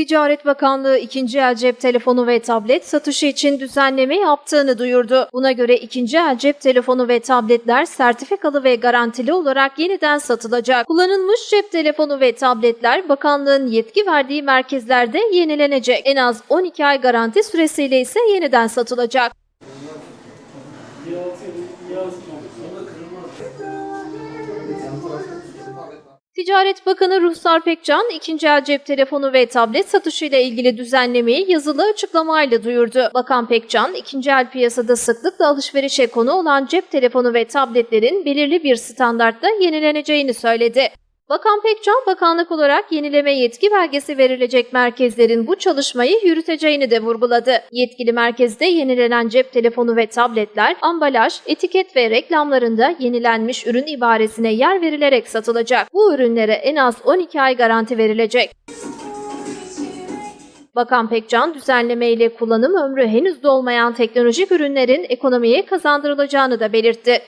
Ticaret Bakanlığı ikinci el cep telefonu ve tablet satışı için düzenleme yaptığını duyurdu. Buna göre ikinci el cep telefonu ve tabletler sertifikalı ve garantili olarak yeniden satılacak. Kullanılmış cep telefonu ve tabletler bakanlığın yetki verdiği merkezlerde yenilenecek. En az 12 ay garanti süresiyle ise yeniden satılacak. Ticaret Bakanı Ruhsar Pekcan, ikinci el cep telefonu ve tablet satışıyla ilgili düzenlemeyi yazılı açıklamayla duyurdu. Bakan Pekcan, ikinci el piyasada sıklıkla alışverişe konu olan cep telefonu ve tabletlerin belirli bir standartta yenileneceğini söyledi. Bakan Pekcan, bakanlık olarak yenileme yetki belgesi verilecek merkezlerin bu çalışmayı yürüteceğini de vurguladı. Yetkili merkezde yenilenen cep telefonu ve tabletler, ambalaj, etiket ve reklamlarında yenilenmiş ürün ibaresine yer verilerek satılacak. Bu ürünlere en az 12 ay garanti verilecek. Bakan Pekcan düzenlemeyle kullanım ömrü henüz dolmayan teknolojik ürünlerin ekonomiye kazandırılacağını da belirtti.